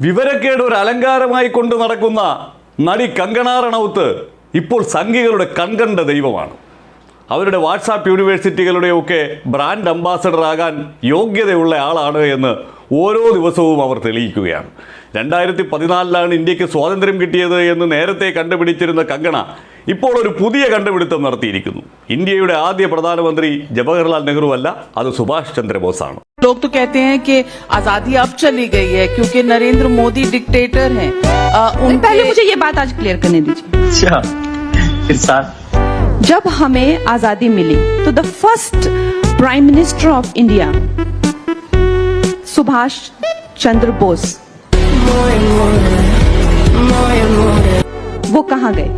വിവരക്കേട് ഒരു അലങ്കാരമായി കൊണ്ട് നടക്കുന്ന നടി കങ്കണ റണൌത്ത് ഇപ്പോൾ സംഘികളുടെ കൺകണ്ട ദൈവമാണ്. അവരുടെ വാട്സാപ്പ് യൂണിവേഴ്സിറ്റികളുടെയൊക്കെ ബ്രാൻഡ് അംബാസഡർ ആകാൻ യോഗ്യതയുള്ള ആളാണ് എന്ന് ഓരോ ദിവസവും അവർ തെളിയിക്കുകയാണ് രണ്ടായിരത്തി പതിനാലിലാണ് ഇന്ത്യക്ക് സ്വാതന്ത്ര്യം കിട്ടിയത് എന്ന് നേരത്തെ കണ്ടുപിടിച്ചിരുന്ന കങ്കണ ഇപ്പോൾ ഒരു പുതിയ കണ്ടുപിടുത്തം നടത്തിയിരിക്കുന്നു ഇന്ത്യയുടെ ആദ്യ പ്രധാനമന്ത്രി ജവഹർലാൽ നെഹ്റു അല്ല അത് സുഭാഷ് ചന്ദ്രബോസാണ് लोग तो कहते हैं कि आजादी अब चली गई है क्योंकि नरेंद्र मोदी डिक्टेटर हैं अ, उनके पहले मुझे ये बात आज क्लियर करने दीजिए अच्छा फिर साथ जब हमें आजादी मिली तो the first prime minister of India Subhash Chandra Bose वो कहाँ गए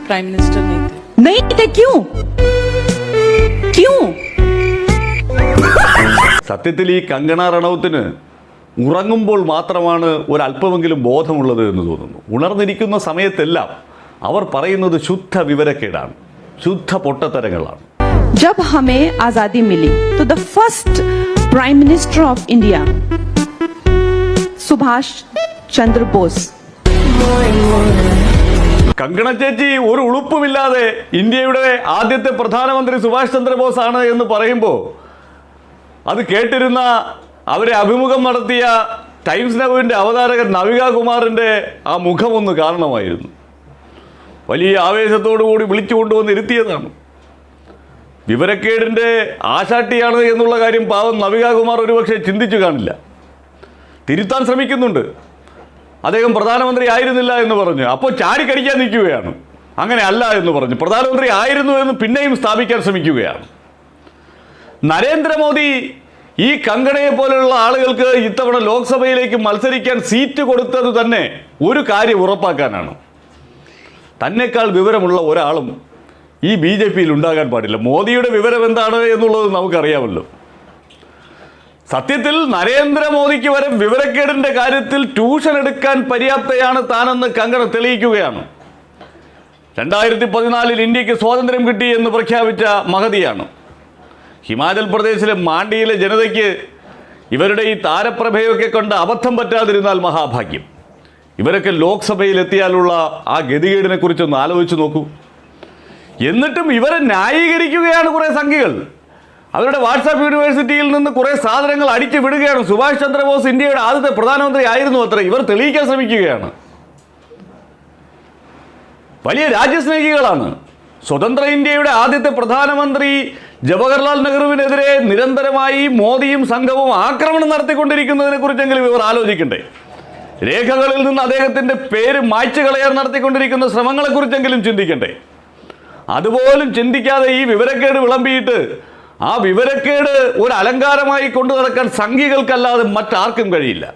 प्राइम मिनिस्टर नहीं थे नहीं थे क्यों क्यों സത്യത്തിൽ ഈ കങ്കണ റണൌത്തിന് ഉറങ്ങുമ്പോൾ മാത്രമാണ് ഒരല്പമെങ്കിലും ബോധമുള്ളത് എന്ന് തോന്നുന്നു ഉണർന്നിരിക്കുന്ന സമയത്തെല്ലാം അവർ പറയുന്നത് ശുദ്ധ വിവരക്കേടാണ് ശുദ്ധ പൊട്ടത്തരങ്ങളാണ് जब हमें आजादी मिली तो the first prime minister of India Subhash Chandrabose Kangana ചേച്ചി ഒരു ഉളുപ്പുമില്ലാതെ ഇന്ത്യയുടെ ആദ്യത്തെ പ്രധാനമന്ത്രി സുഭാഷ് ചന്ദ്രബോസ് ആണ് എന്ന് പറയുമ്പോൾ അത് കേട്ടിരുന്ന അവരെ അഭിമുഖം നടത്തിയ ടൈംസ് നവിന്റെ അവതാരകൻ നവിക കുമാറിന്റെ ആ മുഖമൊന്ന് കാരണമായിരുന്നു. വലിയ ആവേശത്തോടു കൂടി വിളിച്ചു കൊണ്ടുവന്ന് ഇരുത്തിയതാണ് വിവരക്കേടിന്റെ ആശാട്ടിയാണ് എന്നുള്ള കാര്യം പാവം നവിക കുമാർ ഒരുപക്ഷെ ചിന്തിച്ചു കാണില്ല. തിരുത്താൻ ശ്രമിക്കുന്നുണ്ട്. അദ്ദേഹം പ്രധാനമന്ത്രി ആയിരുന്നില്ല എന്ന് പറഞ്ഞു. അപ്പോൾ ചാടിക്കടിക്കാൻ നിൽക്കുകയാണ്. അങ്ങനെ അല്ല എന്ന് പറഞ്ഞു. പ്രധാനമന്ത്രി ആയിരുന്നു എന്ന് പിന്നെയും സ്ഥാപിക്കാൻ ശ്രമിക്കുകയാണ്. നരേന്ദ്രമോദി ഈ കങ്കണയെ പോലെയുള്ള ആളുകൾക്ക് ഇത്തവണ ലോക്സഭയിലേക്ക് മത്സരിക്കാൻ സീറ്റ് കൊടുത്തത് തന്നെ ഒരു കാര്യം ഉറപ്പാക്കാനാണ്. തന്നെക്കാൾ വിവരമുള്ള ഒരാളും ഈ ബി ജെ പിയിൽ ഉണ്ടാകാൻ പാടില്ല. മോദിയുടെ വിവരം എന്താണ് എന്നുള്ളത് നമുക്കറിയാമല്ലോ. സത്യത്തിൽ നരേന്ദ്രമോദിക്ക് വരെ വിവരക്കേടിന്റെ കാര്യത്തിൽ ട്യൂഷൻ എടുക്കാൻ പര്യാപ്തയാണ് താനെന്ന് കങ്കണ തെളിയിക്കുകയാണ്. രണ്ടായിരത്തി പതിനാലിൽ ഇന്ത്യയ്ക്ക് സ്വാതന്ത്ര്യം കിട്ടി എന്ന് പ്രഖ്യാപിച്ച മഹതിയാണ്. ഹിമാചൽ പ്രദേശിലെ മാണ്ഡിയിലെ ജനതയ്ക്ക് ഇവരുടെ ഈ താരപ്രഭയൊക്കെ കണ്ട് അബദ്ധം പറ്റാതിരുന്നാൽ മഹാഭാഗ്യം. ഇവരൊക്കെ ലോക്സഭയിൽ എത്തിയാലുള്ള ആ ഗതികേടിനെ കുറിച്ചൊന്ന് ആലോചിച്ച് നോക്കൂ. എന്നിട്ടും ഇവരെ ന്യായീകരിക്കുകയാണ് കുറേ സംഖ്യകൾ അവരുടെ വാട്സാപ്പ് യൂണിവേഴ്സിറ്റിയിൽ നിന്ന് കുറേ സാധനങ്ങൾ അടിച്ചു വിടുകയാണ്. സുഭാഷ് ചന്ദ്രബോസ് ഇന്ത്യയുടെ ആദ്യത്തെ പ്രധാനമന്ത്രി ആയിരുന്നു അത്ര. ഇവർ തെളിയിക്കാൻ ശ്രമിക്കുകയാണ്. വലിയ രാജ്യസ്നേഹികളാണ്. സ്വതന്ത്ര ഇന്ത്യയുടെ ആദ്യത്തെ പ്രധാനമന്ത്രി ജവഹർലാൽ നെഹ്റുവിനെതിരെ നിരന്തരമായി മോദിയും സംഘവും ആക്രമണം നടത്തിക്കൊണ്ടിരിക്കുന്നതിനെ കുറിച്ചെങ്കിലും ഇവർ ആലോചിക്കണ്ടേ? രേഖകളിൽ നിന്ന് അദ്ദേഹത്തിന്റെ പേര് മായ്ച്ചു കളയാൻ നടത്തിക്കൊണ്ടിരിക്കുന്ന ശ്രമങ്ങളെക്കുറിച്ചെങ്കിലും ചിന്തിക്കണ്ടേ? അതുപോലും ചിന്തിക്കാതെ ഈ വിവരക്കേട് വിളമ്പിയിട്ട് ആ വിവരക്കേട് ഒരു അലങ്കാരമായി കൊണ്ടു നടക്കാൻ സംഘികൾക്കല്ലാതെ മറ്റാർക്കും കഴിയില്ല.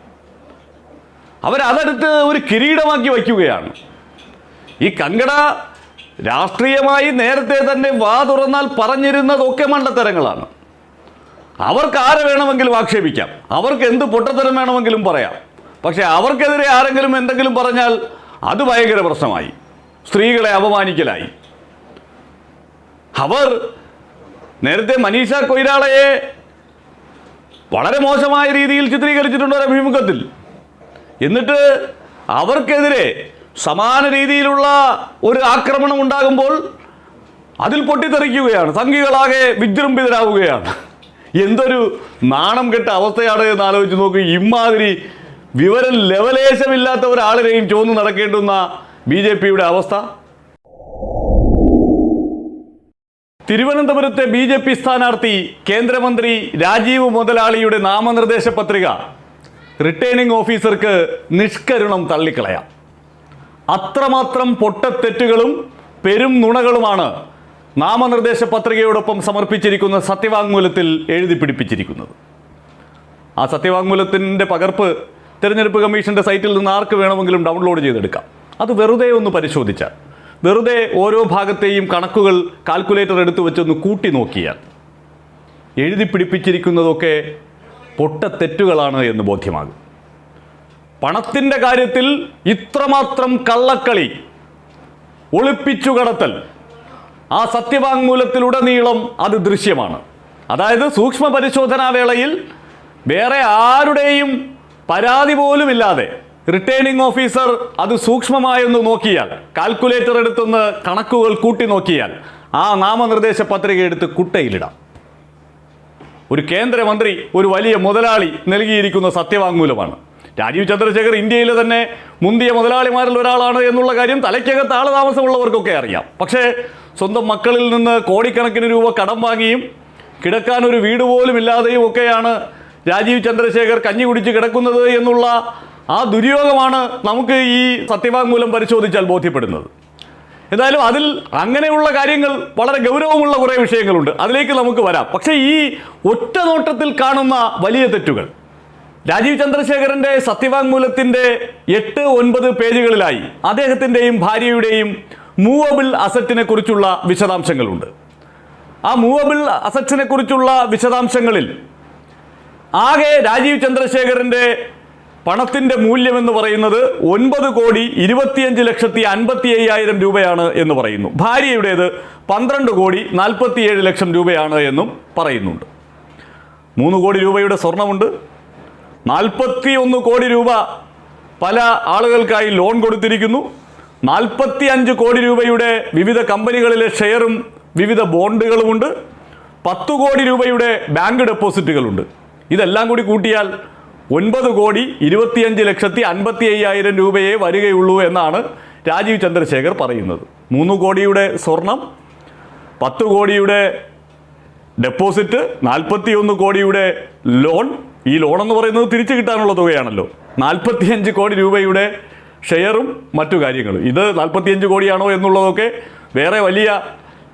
അവരതെടുത്ത് ഒരു കിരീടമാക്കി വയ്ക്കുകയാണ്. ഈ കങ്കണ രാഷ്ട്രീയമായി നേരത്തെ തന്നെ വാ തുറന്നാൽ പറഞ്ഞിരുന്നതൊക്കെ മണ്ടത്തരങ്ങളാണ്. അവർക്ക് ആരെ വേണമെങ്കിലും ആക്ഷേപിക്കാം. അവർക്ക് എന്ത് പൊട്ടത്തരം വേണമെങ്കിലും പറയാം. പക്ഷേ അവർക്കെതിരെ ആരെങ്കിലും എന്തെങ്കിലും പറഞ്ഞാൽ അത് ഭയങ്കര പ്രശ്നമായി. സ്ത്രീകളെ അപമാനിക്കലായി. അവർ നേരത്തെ മനീഷ കൊയ്രാളയെ വളരെ മോശമായ രീതിയിൽ ചിത്രീകരിച്ചിട്ടുണ്ട് ഒരു അഭിമുഖത്തിൽ. എന്നിട്ട് അവർക്കെതിരെ സമാന രീതിയിലുള്ള ഒരു ആക്രമണം ഉണ്ടാകുമ്പോൾ അതിൽ പൊട്ടിത്തെറിക്കുകയാണ്. സംഘികളാകെ വിജൃംഭിതരാവുകയാണ്. എന്തൊരു നാണം കെട്ട അവസ്ഥയാണ് എന്ന് ആലോചിച്ച് നോക്കൂ. ഇമാതിരി വിവരം ലെവലേശമില്ലാത്ത ഒരാളിനെയും ചോന്ന് നടക്കേണ്ടുന്ന ബി ജെ പിയുടെ അവസ്ഥ. തിരുവനന്തപുരത്തെ ബി ജെ പി സ്ഥാനാർത്ഥി കേന്ദ്രമന്ത്രി രാജീവ് മുതലാളിയുടെ നാമനിർദ്ദേശ പത്രിക. റിട്ടേണിംഗ് ഓഫീസർക്ക് നിഷ്കരുണം തള്ളിക്കളയാം. അത്രമാത്രം പൊട്ടത്തെറ്റുകളും പെരും നുണകളുമാണ് നാമനിർദ്ദേശ പത്രികയോടൊപ്പം സമർപ്പിച്ചിരിക്കുന്ന സത്യവാങ്മൂലത്തിൽ എഴുതി പിടിപ്പിച്ചിരിക്കുന്നത്. ആ സത്യവാങ്മൂലത്തിന്റെ പകർപ്പ് തിരഞ്ഞെടുപ്പ് കമ്മീഷന്റെ സൈറ്റിൽ നിന്ന് ആർക്ക് വേണമെങ്കിലും ഡൗൺലോഡ് ചെയ്തെടുക്കാം. അത് വെറുതെ ഒന്ന് പരിശോധിച്ചാൽ വെറുതെ ഓരോ ഭാഗത്തെയും കണക്കുകൾ കാൽക്കുലേറ്റർ എടുത്തു വെച്ചൊന്ന് കൂട്ടി നോക്കിയാൽ എഴുതി പിടിപ്പിച്ചിരിക്കുന്നതൊക്കെ പൊട്ടത്തെറ്റുകളാണ് എന്ന് ബോധ്യമാകും. പണത്തിന്റെ കാര്യത്തിൽ ഇത്രമാത്രം കള്ളക്കളി ഒളിപ്പിച്ചു കടത്തൽ ആ സത്യവാങ്മൂലത്തിലുടനീളം അത് ദൃശ്യമാണ്. അതായത് സൂക്ഷ്മ പരിശോധനാ വേളയിൽ വേറെ ആരുടെയും പരാതി പോലുമില്ലാതെ റിട്ടേണിംഗ് ഓഫീസർ അത് സൂക്ഷ്മമായൊന്ന് നോക്കിയാൽ കാൽക്കുലേറ്റർ എടുത്തൊന്ന് കണക്കുകൾ കൂട്ടി നോക്കിയാൽ ആ നാമനിർദ്ദേശ പത്രിക എടുത്ത് കുട്ടയിലിടാം. ഒരു കേന്ദ്രമന്ത്രി ഒരു വലിയ മുതലാളി നൽകിയിരിക്കുന്ന സത്യവാങ്മൂലമാണ്. രാജീവ് ചന്ദ്രശേഖർ ഇന്ത്യയിലെ തന്നെ മുന്തിയ മുതലാളിമാരിൽ ഒരാളാണ് എന്നുള്ള കാര്യം തലയ്ക്കകത്ത് ആൾ താമസമുള്ളവർക്കൊക്കെ അറിയാം. പക്ഷേ സ്വന്തം മക്കളിൽ നിന്ന് കോടിക്കണക്കിന് രൂപ കടം വാങ്ങിയും കിടക്കാൻ ഒരു വീട് പോലും ഇല്ലാതെയും ഒക്കെയാണ് രാജീവ് ചന്ദ്രശേഖർ കഞ്ഞി കുടിച്ച് കിടക്കുന്നത് എന്നുള്ള ആ ദുര്യോഗമാണ് നമുക്ക് ഈ സത്യവാങ്മൂലം പരിശോധിച്ചാൽ ബോധ്യപ്പെടുന്നത്. എന്തായാലും അതിൽ അങ്ങനെയുള്ള കാര്യങ്ങൾ വളരെ ഗൗരവമുള്ള കുറേ വിഷയങ്ങളുണ്ട്. അതിലേക്ക് നമുക്ക് വരാം. പക്ഷേ ഈ ഒറ്റ നോട്ടത്തിൽ കാണുന്ന വലിയ തെറ്റുകൾ. രാജീവ് ചന്ദ്രശേഖരന്റെ സത്യവാങ്മൂലത്തിന്റെ എട്ട് ഒൻപത് പേജുകളിലായി അദ്ദേഹത്തിന്റെയും ഭാര്യയുടെയും മൂവബിൾ അസറ്റിനെ കുറിച്ചുള്ള വിശദാംശങ്ങളുണ്ട്. ആ മൂവബിൾ അസറ്റ്സിനെ കുറിച്ചുള്ള വിശദാംശങ്ങളിൽ ആകെ രാജീവ് ചന്ദ്രശേഖരന്റെ പണത്തിന്റെ മൂല്യം എന്ന് പറയുന്നത് ഒൻപത് കോടി ഇരുപത്തിയഞ്ച് ലക്ഷത്തി അൻപത്തി അയ്യായിരം രൂപയാണ് എന്ന് പറയുന്നു. ഭാര്യയുടേത് പന്ത്രണ്ട് കോടി നാൽപ്പത്തിയേഴ് ലക്ഷം രൂപയാണ് എന്നും പറയുന്നുണ്ട്. മൂന്ന് കോടി രൂപയുടെ സ്വർണമുണ്ട്. നാൽപ്പത്തി ഒന്ന് കോടി രൂപ പല ആളുകൾക്കായി ലോൺ കൊടുത്തിരിക്കുന്നു. നാൽപ്പത്തി അഞ്ച് കോടി രൂപയുടെ വിവിധ കമ്പനികളിലെ ഷെയറും വിവിധ ബോണ്ടുകളുമുണ്ട്. പത്ത് കോടി രൂപയുടെ ബാങ്ക് ഡെപ്പോസിറ്റുകളുണ്ട്. ഇതെല്ലാം കൂടി കൂട്ടിയാൽ ഒൻപത് കോടി ഇരുപത്തിയഞ്ച് ലക്ഷത്തി അൻപത്തി അയ്യായിരം രൂപയെ വരികയുള്ളൂ എന്നാണ് രാജീവ് ചന്ദ്രശേഖർ പറയുന്നത്. മൂന്ന് കോടിയുടെ സ്വർണം പത്ത് കോടിയുടെ ഡെപ്പോസിറ്റ് നാൽപ്പത്തിയൊന്ന് കോടിയുടെ ലോൺ. ഈ ലോൺ എന്ന് പറയുന്നത് തിരിച്ചു കിട്ടാനുള്ള തുകയാണല്ലോ. നാൽപ്പത്തിയഞ്ച് കോടി രൂപയുടെ ഷെയറും മറ്റു കാര്യങ്ങളും. ഇത് നാൽപ്പത്തിയഞ്ച് കോടിയാണോ എന്നുള്ളതൊക്കെ വേറെ വലിയ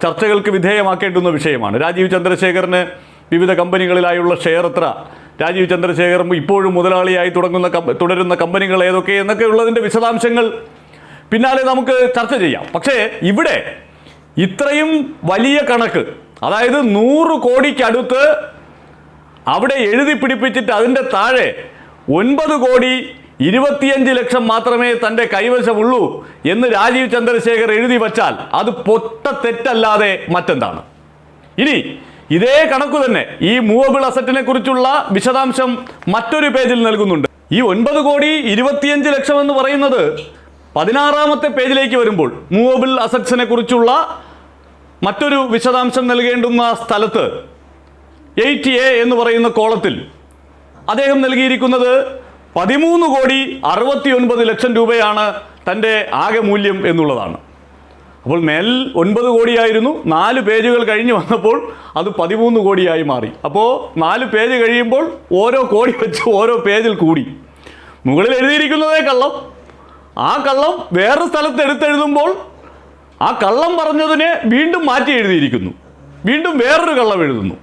ചർച്ചകൾക്ക് വിധേയമാക്കേണ്ടുന്ന വിഷയമാണ്. രാജീവ് ചന്ദ്രശേഖറിന് വിവിധ കമ്പനികളിലായുള്ള ഷെയർ എത്ര? രാജീവ് ചന്ദ്രശേഖർ ഇപ്പോഴും മുതലാളിയായി തുടങ്ങുന്ന തുടരുന്ന കമ്പനികൾ ഏതൊക്കെ എന്നൊക്കെ ഉള്ളതിന്റെ വിശദാംശങ്ങൾ പിന്നാലെ നമുക്ക് ചർച്ച ചെയ്യാം. പക്ഷേ ഇവിടെ ഇത്രയും വലിയ കണക്ക് അതായത് നൂറ് കോടിക്കടുത്ത് അവിടെ എഴുതി പിടിപ്പിച്ചിട്ട് അതിന്റെ താഴെ ഒൻപത് കോടി ഇരുപത്തിയഞ്ച് ലക്ഷം മാത്രമേ തന്റെ കൈവശമുള്ളൂ എന്ന് രാജീവ് ചന്ദ്രശേഖർ എഴുതി വച്ചാൽ അത് പൊട്ട തെറ്റല്ലാതെ മറ്റെന്താണ്? ഇനി ഇതേ കണക്ക് തന്നെ ഈ മൂവബിൾ അസറ്റിനെ കുറിച്ചുള്ള വിശദാംശം മറ്റൊരു പേജിൽ നൽകുന്നുണ്ട്. ഈ ഒൻപത് കോടി ഇരുപത്തിയഞ്ച് ലക്ഷം എന്ന് പറയുന്നത് പതിനാറാമത്തെ പേജിലേക്ക് വരുമ്പോൾ മൂവബിൾ അസറ്റ്സിനെ കുറിച്ചുള്ള മറ്റൊരു വിശദാംശം നൽകേണ്ടുന്ന സ്ഥലത്ത് എയ്റ്റ് എ എന്ന് പറയുന്ന കോളത്തിൽ അദ്ദേഹം നൽകിയിരിക്കുന്നത് പതിമൂന്ന് കോടി അറുപത്തി ഒൻപത് ലക്ഷം രൂപയാണ് തന്റെ ആകെ മൂല്യം എന്നുള്ളതാണ്. അപ്പോൾ മേൽ ഒൻപത് കോടിയായിരുന്നു നാല് പേജുകൾ കഴിഞ്ഞ് വന്നപ്പോൾ അത് പതിമൂന്ന് കോടിയായി മാറി. അപ്പോൾ നാല് പേജ് കഴിയുമ്പോൾ ഓരോ കോടി വെച്ച് ഓരോ പേജിൽ കൂടി. മുകളിൽ എഴുതിയിരിക്കുന്നതേ കള്ളം. ആ കള്ളം വേറെ സ്ഥലത്ത് എടുത്തെഴുതുമ്പോൾ ആ കള്ളം പറഞ്ഞതിനെ വീണ്ടും മാറ്റി എഴുതിയിരിക്കുന്നു. വീണ്ടും വേറൊരു കള്ളം എഴുതുന്നു.